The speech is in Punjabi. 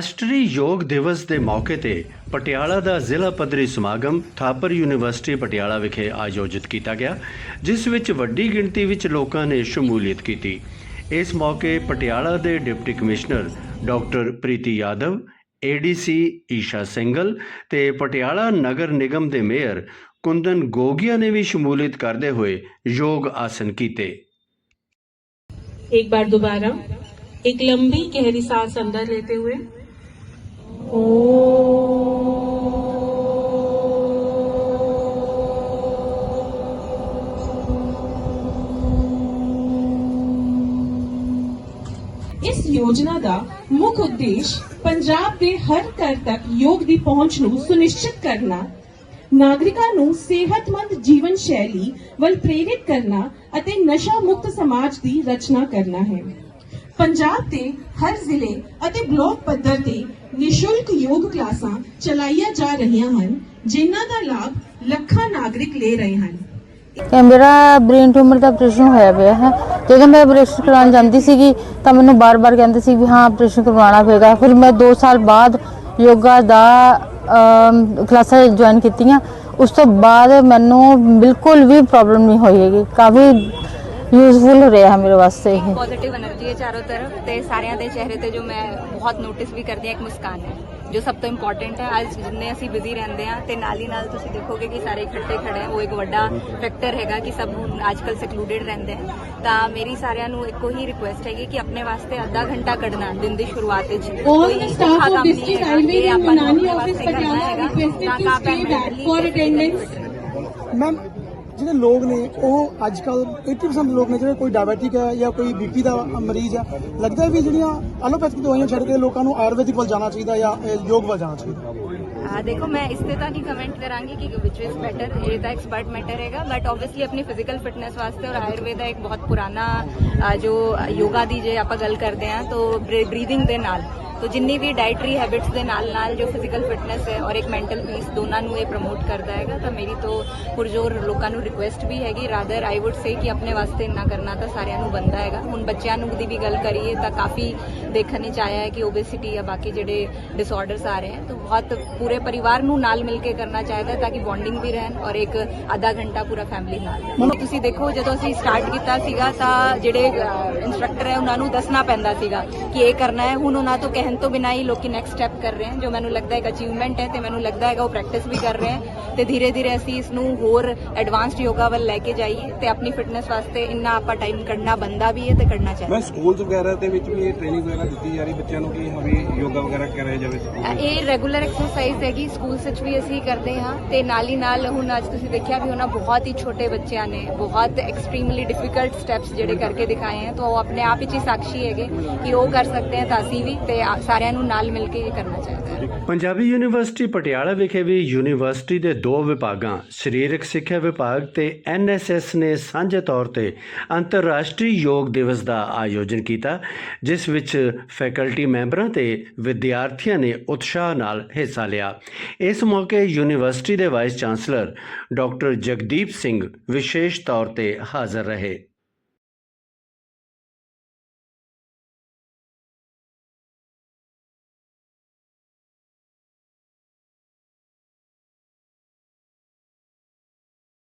ਰਾਸ਼ਟਰੀ ਯੋਗ ਦਿਵਸ ਦੇ ਮੌਕੇ ਤੇ ਪਟਿਆਲਾ ਦਾ ਜ਼ਿਲ੍ਹਾ ਪੱਧਰੀ ਸਮਾਗਮ ਥਾਪਰ ਯੂਨੀਵਰਸਿਟੀ ਪਟਿਆਲਾ ਵਿਖੇ ਆਯੋਜਿਤ ਕੀਤਾ ਗਿਆ ਜਿਸ ਵਿੱਚ ਵੱਡੀ ਗਿਣਤੀ ਵਿੱਚ ਲੋਕਾਂ ਨੇ ਸ਼ਮੂਲੀਅਤ ਕੀਤੀ ਇਸ ਮੌਕੇ ਪਟਿਆਲਾ ਦੇ deputy commissioner doctor Preeti Yadav ADC Isha Singhal ਤੇ ਪਟਿਆਲਾ ਨਗਰ ਨਿਗਮ ਦੇ ਮੇਅਰ ਕੁੰਦਨ ਗੋਗੀਆ ਨੇ ਵੀ ਸ਼ਮੂਲੀਅਤ ਕਰਦੇ ਹੋਏ ਯੋਗ ਆਸਨ ਕੀਤੇ एक बार दोबारा एक लंबी गहरी सांस अंदर लेते हुए ਇਸ ਯੋਜਨਾ ਦਾ ਮੁੱਖ ਉਦੇਸ਼ ਪੰਜਾਬ ਦੇ ਹਰ ਘਰ ਤੱਕ ਯੋਗ ਦੀ ਪਹੁੰਚ ਨੂੰ ਸੁਨਿਸ਼ਚਿਤ ਕਰਨਾ ਨਾਗਰਿਕਾਂ ਨੂੰ ਸਿਹਤਮੰਦ ਜੀਵਨ ਸ਼ੈਲੀ ਵੱਲ ਪ੍ਰੇਰਿਤ ਕਰਨਾ ਅਤੇ ਨਸ਼ਾ ਮੁਕਤ ਸਮਾਜ ਦੀ ਰਚਨਾ ਕਰਨਾ ਹੈ ਪੰਜਾਬ ਦੇ ਹਰ ਜ਼ਿਲ੍ਹੇ ਅਤੇ ਬਲਾਕ ਪੱਧਰ ਤੇ ਨਿਸ਼ੁਲਕ ਯੋਗ ਕਲਾਸਾਂ ਚਲਾਈਆਂ ਜਾ ਰਹੀਆਂ ਹਨ, ਜਿਨ੍ਹਾਂ ਦਾ ਲਾਭ ਲੱਖਾਂ ਨਾਗਰਿਕ ਲੈ ਰਹੇ ਹਨ। ਕਿ ਮੇਰਾ ਬ੍ਰੇਨ ਟਿਊਮਰ ਦਾ ਆਪਰੇਸ਼ਨ ਹੋਇਆ ਪਿਆ ਹੈ। ਜਦੋਂ ਮੈਂ ਆਪਰੇਸ਼ਨ ਕਰਾਉਣ ਜਾਂਦੀ ਸੀਗੀ, ਤਾਂ ਮੈਨੂੰ ਬਾਰ-ਬਾਰ ਕਹਿੰਦੇ ਸੀ ਵੀ ਹਾਂ ਆਪਰੇਸ਼ਨ ਕਰਵਾਉਣਾ ਪਏਗਾ। ਫਿਰ ਮੈਂ 2 ਸਾਲ ਬਾਅਦ ਯੋਗਾ ਦਾ ਕਲਾਸਾਂ ਜੁਆਇਨ ਕੀਤੀਆਂ। ਉਸ ਤੋਂ ਬਾਅਦ ਮੈਨੂੰ ਬਿਲਕੁਲ ਵੀ ਪ੍ਰੋਬਲਮ ਨਹੀਂ ਹੋਈ ਹੈਗੀ। ਕਾਫੀ ਯੂਜ਼ਫੁਲ ਰਿਹਾ ਮੇਰੇ ਵਾਸਤੇ ਇਹ। ਪੋਜ਼ਿਟਿਵ એનર્ਜੀ ਹੈ ਚਾਰੋਂ ਤਰਫ ਤੇ ਸਾਰਿਆਂ ਦੇ ਚਿਹਰੇ ਤੇ ਜੋ ਮੈਂ ਬਹੁਤ ਨੋਟਿਸ ਵੀ ਕਰਦੀ ਹਾਂ ਇੱਕ ਮੁਸਕਾਨ ਹੈ ਜੋ ਸਭ ਤੋਂ ਇੰਪੋਰਟੈਂਟ ਹੈ। ਅੱਜ ਜਿੰਨੇ ਅਸੀਂ ਬਿਜ਼ੀ ਰਹਿੰਦੇ ਆ ਤੇ ਨਾਲ ਹੀ ਨਾਲ ਤੁਸੀਂ ਦੇਖੋਗੇ ਕਿ ਸਾਰੇ ਇਕੱਠੇ ਖੜੇ ਆ ਇੱਕ ਵੱਡਾ ਫੈਕਟਰ ਹੈਗਾ ਕਿ ਸਭ ਹੁਣ ਅੱਜਕੱਲ ਸੈਕਲੂਡਡ ਰਹਿੰਦੇ ਆ ਤਾਂ ਮੇਰੀ ਸਾਰਿਆਂ ਨੂੰ ਇੱਕੋ ਹੀ ਰਿਕੁਐਸਟ ਹੈਗੀ ਕਿ ਆਪਣੇ ਵਾਸਤੇ ਅੱਧਾ ਘੰਟਾ ਕੱਢਣਾ ਦਿਨ ਦੀ ਸ਼ੁਰੂਆਤ ਵਿੱਚ। ਕੋਈ ਸਟਾਫ ਆਫ ਡਿਸਟ੍ਰਿਕਟ ਹਾਈਵੇ ਜਾਂ Manali office Patiala requested to stay back for attendance ma'am ਜਿਹੜੇ ਲੋਕ ਨੇ, ਉਹ ਅੱਜ ਕੱਲ 80% ਲੋਕ ਨੇ ਜਿਹੜੇ ਕੋਈ ਡਾਇਬੀਟਿਕ ਹੈ ਜਾਂ ਕੋਈ ਬੀਪੀ ਦਾ ਮਰੀਜ਼ ਹੈ, ਲੱਗਦਾ ਵੀ ਜਿਹੜੀਆਂ ਐਲੋਪੈਥਿਕ ਦਵਾਈਆਂ ਛੱਡ ਕੇ ਲੋਕਾਂ ਨੂੰ ਆਯੁਰਵੈਦਿਕ ਵੱਲ ਜਾਣਾ ਚਾਹੀਦਾ ਜਾਂ ਯੋਗ ਵੱਲ ਜਾਣਾ ਚਾਹੀਦਾ। ਆ, ਦੇਖੋ, ਮੈਂ ਇਸ ਤੇ ਤਾਂ ਨਹੀਂ ਕਮੈਂਟ ਕਰਾਂਗੀ ਕਿ ਵਿਚ ਇਜ਼ ਬੈਟਰ ਇਹ ਤਾਂ ਐਕਸਪਰਟ ਮੈਟਰ ਹੈਗਾ ਬਟ ਆਬਵੀਅਸਲੀ ਆਪਣੀ ਫਿਜ਼ੀਕਲ ਫਿਟਨੈਸ ਵਾਸਤੇ ਔਰ ਆਯੁਰਵੇਦਾ ਇੱਕ ਬਹੁਤ ਪੁਰਾਣਾ ਜੋ ਯੋਗਾ ਦੀ ਜੇ ਆਪਾਂ ਗੱਲ ਕਰਦੇ ਹਾਂ, ਤਾਂ ਬਰੀਥਿੰਗ ਦੇ ਨਾਲ। ਤੋ ਜਿੰਨੀ ਵੀ ਡਾਈਟਰੀ ਹੈਬਿਟਸ ਦੇ ਨਾਲ ਨਾਲ ਜੋ ਫਿਜ਼ੀਕਲ ਫਿਟਨੈਸ ਹੈ ਔਰ ਇੱਕ ਮੈਂਟਲ ਪੀਸ ਦੋਨਾਂ ਨੂੰ ਇਹ ਪ੍ਰਮੋਟ ਕਰਦਾ ਹੈਗਾ, ਤਾਂ ਮੇਰੀ ਤੋਂ ਪੁਰਜੋਰ ਲੋਕਾਂ ਨੂੰ ਰਿਕੁਐਸਟ ਵੀ ਹੈਗੀ। ਰਾਦਰ ਆਈ ਊਡ ਸੇ ਕਿ ਆਪਣੇ ਵਾਸਤੇ ਇੰਨਾ ਕਰਨਾ ਤਾਂ ਸਾਰਿਆਂ ਨੂੰ ਬੰਦਾ ਹੈਗਾ। ਹੁਣ ਬੱਚਿਆਂ ਨੂੰ ਦੀ ਵੀ ਗੱਲ ਕਰੀਏ ਤਾਂ ਕਾਫੀ ਦੇਖਣ ਵਿੱਚ ਆਇਆ ਹੈ ਕਿ ਓਬੇਸਿਟੀ ਜਾਂ ਬਾਕੀ ਜਿਹੜੇ ਡਿਸਆਰਡਰਸ ਆ ਰਹੇ ਹਨ ਤਾਂ ਬਹੁਤ ਪੂਰੇ ਪਰਿਵਾਰ ਨੂੰ ਨਾਲ ਮਿਲ ਕੇ ਕਰਨਾ ਚਾਹੀਦਾ ਤਾਂ ਕਿ ਬੌਂਡਿੰਗ ਵੀ ਰਹਿਣ ਔਰ ਇੱਕ ਅੱਧਾ ਘੰਟਾ ਪੂਰਾ ਫੈਮਿਲੀ ਨਾਲ ਹੁਣ ਤੁਸੀਂ ਦੇਖੋ, ਜਦੋਂ ਅਸੀਂ ਸਟਾਰਟ ਕੀਤਾ ਸੀਗਾ ਤਾਂ ਜਿਹੜੇ ਇਨਸਟ੍ਰਕਟਰ ਹੈ ਉਹਨਾਂ ਨੂੰ ਦੱਸਣਾ ਪੈਂਦਾ ਸੀਗਾ ਕਿ ਇਹ ਕਰਨਾ ਹੈ। ਹੁਣ ਉਹਨਾਂ ਤੋਂ ਕਹਿ ਕਹਿਣ ਤੋਂ ਬਿਨਾਂ ਹੀ ਲੋਕੀ ਨੈਕਸਟ ਸਟੈਪ ਕਰ ਰਹੇ ਹਨ ਜੋ ਮੈਨੂੰ ਲੱਗਦਾ ਹੈ ਇੱਕ ਅਚੀਵਮੈਂਟ ਹੈ ਤੇ ਮੈਨੂੰ ਲੱਗਦਾ ਹੈਗਾ ਉਹ ਪ੍ਰੈਕਟਿਸ ਵੀ ਕਰ ਰਹੇ ਹਨ। ਤੇ ਧੀਰੇ ਧੀਰੇ ਅਸੀਂ ਇਸ ਨੂੰ ਹੋਰ ਐਡਵਾਂਸਡ ਯੋਗਾ ਵੱਲ ਲੈ ਕੇ ਜਾਈਏ ਤੇ ਆਪਣੀ ਫਿਟਨੈਸ ਵਾਸਤੇ ਇੰਨਾ ਆਪਾਂ ਟਾਈਮ ਕੱਢਣਾ ਬੰਦਾ ਵੀ ਹੈ ਤੇ ਕੱਢਣਾ ਚਾਹੀਦਾ ਮੈਂ ਸਕੂਲਸ ਵਗੈਰਾ ਦੇ ਵਿੱਚ ਵੀ ਇਹ ਟ੍ਰੇਨਿੰਗ ਵਗੈਰਾ ਦਿੱਤੀ ਜਾ ਰਹੀ ਬੱਚਿਆਂ ਨੂੰ ਕਿ ਹਾਂ ਵੀ ਯੋਗਾ ਵਗੈਰਾ ਕਰਾਇਆ ਜਾਵੇ ਇਹ ਰੈਗੂਲਰ ਐਕਸਰਸਾਈਜ਼ ਹੈਗੀ ਸਕੂਲਸ ਵਿੱਚ ਵੀ ਅਸੀਂ ਕਰਦੇ ਹਾਂ ਤੇ ਨਾਲ ਹੀ ਨਾਲ ਹੁਣ ਅੱਜ ਤੁਸੀਂ ਦੇਖਿਆ ਵੀ ਉਹਨਾਂ ਬਹੁਤ ਹੀ ਛੋਟੇ ਬੱਚਿਆਂ ਨੇ ਬਹੁਤ ਐਕਸਟ੍ਰੀਮਲੀ ਡਿਫਿਕਲਟ ਸਟੈਪਸ ਜਿਹੜੇ ਕਰਕੇ ਦਿਖਾਏ ਹਨ ਤਾਂ ਉਹ ਆਪਣੇ ਆਪ ਵਿੱਚ ਹੀ ਸਾਖੀ ਹੈਗੇ ਕਿ ਉਹ ਕਰ ਸਕਦੇ ਹਨ ਤਾਂ ਅਸੀਂ ਵੀ ਤੇ ਆ- ਸਾਰਿਆਂ ਨੂੰ ਨਾਲ ਮਿਲ ਕੇ ਕਰਨਾ ਚਾਹੀਦਾ ਹੈ। ਪੰਜਾਬੀ ਯੂਨੀਵਰਸਿਟੀ ਪਟਿਆਲਾ ਵਿਖੇ ਵੀ ਯੂਨੀਵਰਸਿਟੀ ਦੇ ਦੋ ਵਿਭਾਗਾਂ, ਸਰੀਰਕ ਸਿੱਖਿਆ ਵਿਭਾਗ ਤੇ ਐਨਐਸਐਸ ਨੇ ਸਾਂਝੇ ਤੌਰ ਤੇ ਅੰਤਰਰਾਸ਼ਟਰੀ ਯੋਗ ਦਿਵਸ ਦਾ ਆਯੋਜਨ ਕੀਤਾ, ਜਿਸ ਵਿੱਚ ਫੈਕਲਟੀ ਮੈਂਬਰਾਂ ਤੇ ਵਿਦਿਆਰਥੀਆਂ ਨੇ ਉਤਸ਼ਾਹ ਨਾਲ ਹਿੱਸਾ ਲਿਆ। ਇਸ ਮੌਕੇ ਯੂਨੀਵਰਸਿਟੀ ਦੇ vice chancellor doctor Jagdeep Singh ਵਿਸ਼ੇਸ਼ ਤੌਰ ਤੇ ਹਾਜ਼ਰ ਰਹੇ।